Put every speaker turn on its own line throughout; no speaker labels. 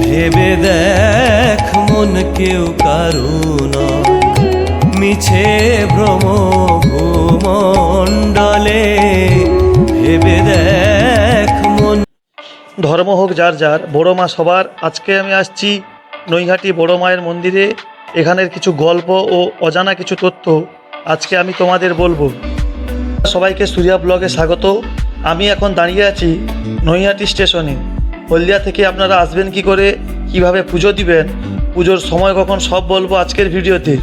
ভেবে দেখ মন কেউ কারুন মিছে ভ্রম ভূমণ্ডলে। ভেবে দেখ মন
ধর্ম হোক যার যার, বড় মা সবার। আজকে আমি আসছি নৈহাটি বড় মায়ের মন্দিরে। এখানের কিছু গল্প ও অজানা কিছু তথ্য আজকে আমি তোমাদের বলব। সবাইকে সূর্যা ব্লগে স্বাগত। আমি এখন দাঁড়িয়ে আছি নৈহাটি স্টেশনে। হলদিয়া থেকে আপনারা আসবেন কি করে? কীভাবে পুজো দিবেন? পুজোর সময় কখন সব বলব আজকের ভিডিওতে।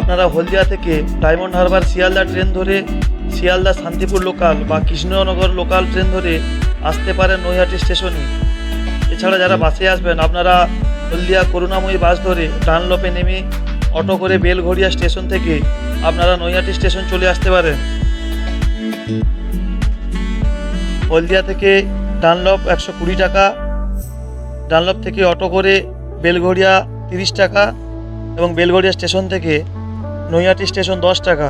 আপনারা হলদিয়া থেকে ডায়মন্ড হারবার শিয়ালদা ট্রেন ধরে শিয়ালদা শান্তিপুর লোকাল বা কৃষ্ণনগর লোকাল ট্রেন ধরে আসতে পারেন নৈহাটি স্টেশনে। এছাড়া যারা বাসে আসবেন, আপনারা হলদিয়া করুণাময়ী বাস ধরে ডানলপে নেমে অটো করে বেলঘড়িয়া স্টেশন থেকে আপনারা নৈহাটি স্টেশন চলে আসতে পারেন। হলদিয়া থেকে ডানলপ একশো কুড়ি টাকা, ডানলপ থেকে অটো করে বেলঘড়িয়া তিরিশ টাকা এবং বেলঘড়িয়া স্টেশন থেকে নৈহাটি স্টেশন দশ টাকা।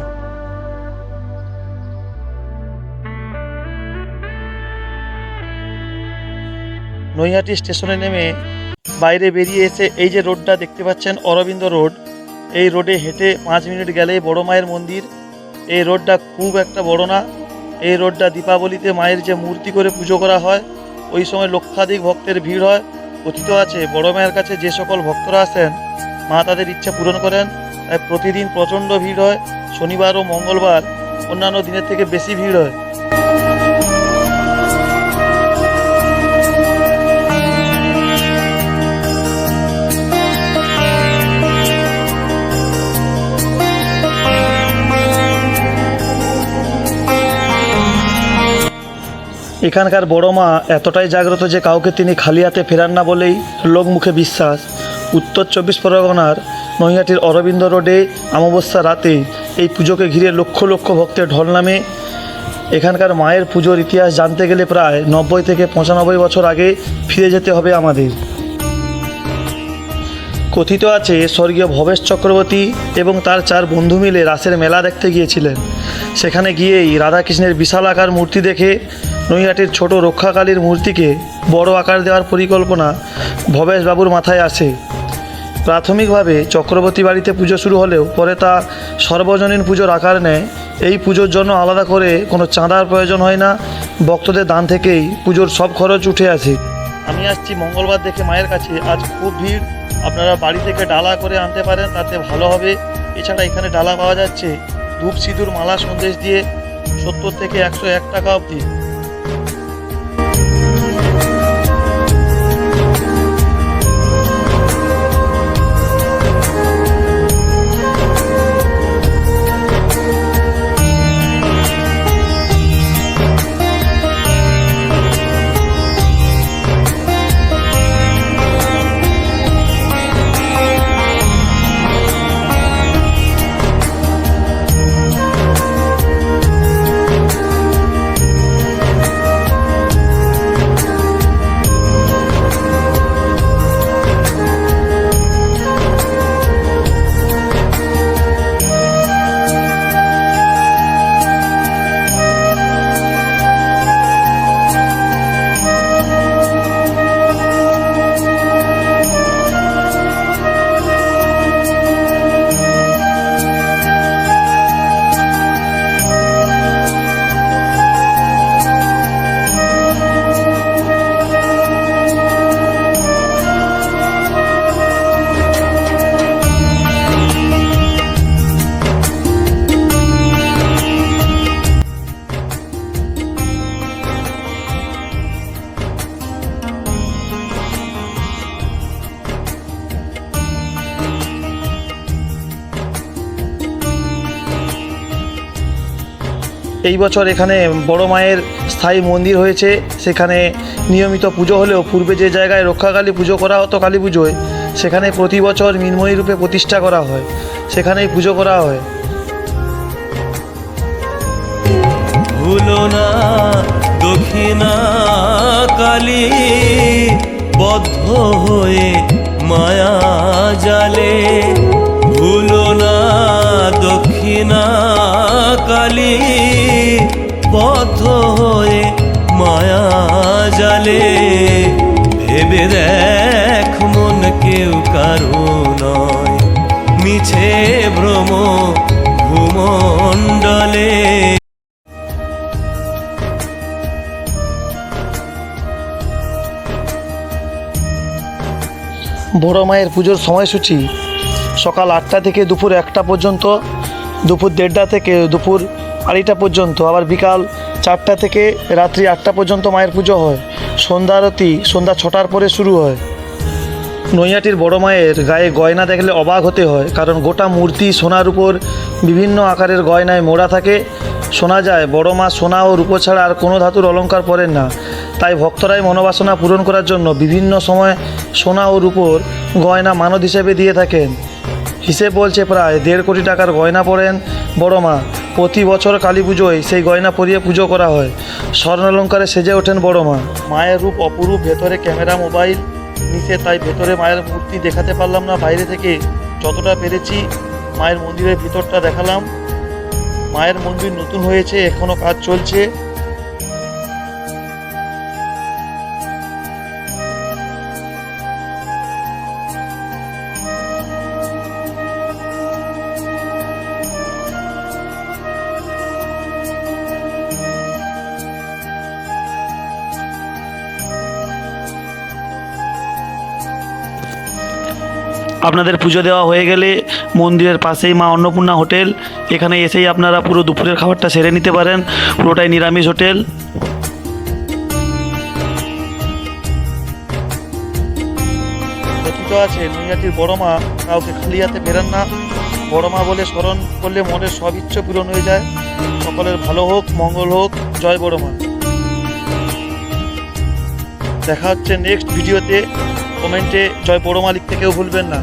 নৈহাটি স্টেশনে নেমে বাইরে বেরিয়ে এসে এই যে রোডটা দেখতে পাচ্ছেন অরবিন্দ রোড, এই রোডে হেঁটে পাঁচ মিনিট গেলেই বড় মায়ের মন্দির। এই রোডটা খুব একটা বড় না এই রোডটা দীপাবলিতে মায়ের যে মূর্তি করে পুজো করা হয়, ওই সময় লক্ষাধিক ভক্তের ভিড় হয়। কথিত আছে, বড় মায়ের কাছে যে সকল ভক্তরা আসেন, মা তাদের ইচ্ছা পূরণ করেন। তাই প্রতিদিন প্রচণ্ড ভিড় হয়। শনিবার ও মঙ্গলবার অন্যান্য দিনের থেকে বেশি ভিড় হয়। এখানকার বড় মা এতটাই জাগ্রত যে কাউকে তিনি খালি হাতে ফেরান না বলেই লোকমুখে বিশ্বাস। উত্তর চব্বিশ পরগনার নৈহাটির অরবিন্দ রোডে অমাবস্যা রাতে এই পুজোকে ঘিরে লক্ষ লক্ষ ভক্তের ঢল নামে। এখানকার মায়ের পুজোর ইতিহাস জানতে গেলে প্রায় নব্বই থেকে পঁচানব্বই বছর আগে ফিরে যেতে হবে আমাদের। কথিত আছে, স্বর্গীয় ভবেশ চক্রবর্তী এবং তার চার বন্ধু মিলে রাসের মেলা দেখতে গিয়েছিলেন। সেখানে গিয়েই রাধাকৃষ্ণের বিশাল আকার মূর্তি দেখে নৈহাটির ছোট রক্ষাকালীর মূর্তিকে বড় আকার দেওয়ার পরিকল্পনা ভবেশ বাবুর মাথায় আসে। প্রাথমিকভাবে চক্রবর্তী বাড়িতে পুজো শুরু হলেও পরে তা সর্বজনীন পুজোর আকার নেয়। এই পুজোর জন্য আলাদা করে কোনো চাঁদার প্রয়োজন হয় না। ভক্তদের দান থেকেই পুজোর সব খরচ উঠে আসে। আমি আসছি মঙ্গলবার দেখে মায়ের কাছে। আজ খুব ভিড়। আপনারা বাড়ি থেকে ডালা করে আনতে পারেন, তাতে ভালো হবে। এছাড়া এখানে ডালা পাওয়া যাচ্ছে। ধূপ সিঁদুর মালা সন্দেশ দিয়ে সত্তর থেকে একশো এক টাকা অবধি। এই বছর এখানে বড় মায়ের স্থায়ী মন্দির হয়েছে। সেখানে নিয়মিত পুজো হলেও পূর্বে যে জায়গায় রক্ষাকালী পুজো করা হতো কালী পুজোয়, সেখানে প্রতি বছর মিনময়ী রূপে প্রতিষ্ঠা করা হয়। সেখানেই পুজো করা হয়।
ভুলো না দক্ষিণা কালী, বদ্ধ হয়ে মায়া জালে। ভুলো না কারও নয় মিছে ভ্রম ভূমণ্ডলে।
বড় মায়ের পুজোর সময়সূচি সকাল আটটা থেকে দুপুর একটা পর্যন্ত, দুপুর দেড়টা থেকে দুপুর আড়াইটা পর্যন্ত, আবার বিকাল চারটা থেকে রাত্রি আটটা পর্যন্ত মায়ের পুজো হয়। সন্ধ্যা আরতি সন্ধ্যা ছটার পরে শুরু হয়। নৈহাটির বড় মায়ের গায়ে গয়না দেখলে অবাক হতে হয়, কারণ গোটা মূর্তি সোনার উপর বিভিন্ন আকারের গয়নায় মোড়া থাকে। শোনা যায়, বড় মা সোনা ও রূপো ছাড়া আর কোনো ধাতুর অলংকার পরেন না। তাই ভক্তরাই মনোবাসনা পূরণ করার জন্য বিভিন্ন সময় সোনা ও রূপোর গয়না মানদ হিসেবে দিয়ে থাকেন। হিসেব বলছে প্রায় দেড় কোটি টাকার গয়না পরেন বড় মা। প্রতি বছর কালী পুজোয় সেই গয়না পরিয়ে পুজো করা হয়। স্বর্ণালঙ্কারে সেজে ওঠেন বড় মা। মায়ের রূপ অপরূপ, ভেতরে ক্যামেরা, মোবাইল নিচে তাই ভেতরে মায়ের মূর্তি দেখাতে পারলাম না, বাইরে থেকে যতটা পেরেছি মায়ের মন্দিরের ভিতরটা দেখালাম। মায়ের মন্দির নতুন হয়েছে এখনও কাজ চলছে। আপনাদের পুজো দেওয়া হয়ে গেলে মন্দিরের পাশেই মা অন্নপূর্ণা হোটেল। এখানে এসেই আপনারা পুরো দুপুরের খাবারটা সেরে নিতে পারেন। পুরোটাই নিরামিষ হোটেল। কথিত আছে, নৈহাটির বড় মা। কাউকে খালি হাতে ফেরান না। বড় মা বলে স্মরণ করলে মনের সব ইচ্ছে পূরণ হয়ে যায়। সকলের ভালো হোক, মঙ্গল হোক। জয় বড় মা। দেখা হচ্ছে নেক্সট ভিডিওতে। কমেন্টে জয় বড় মা লিখতে কেউ ভুলবেন না।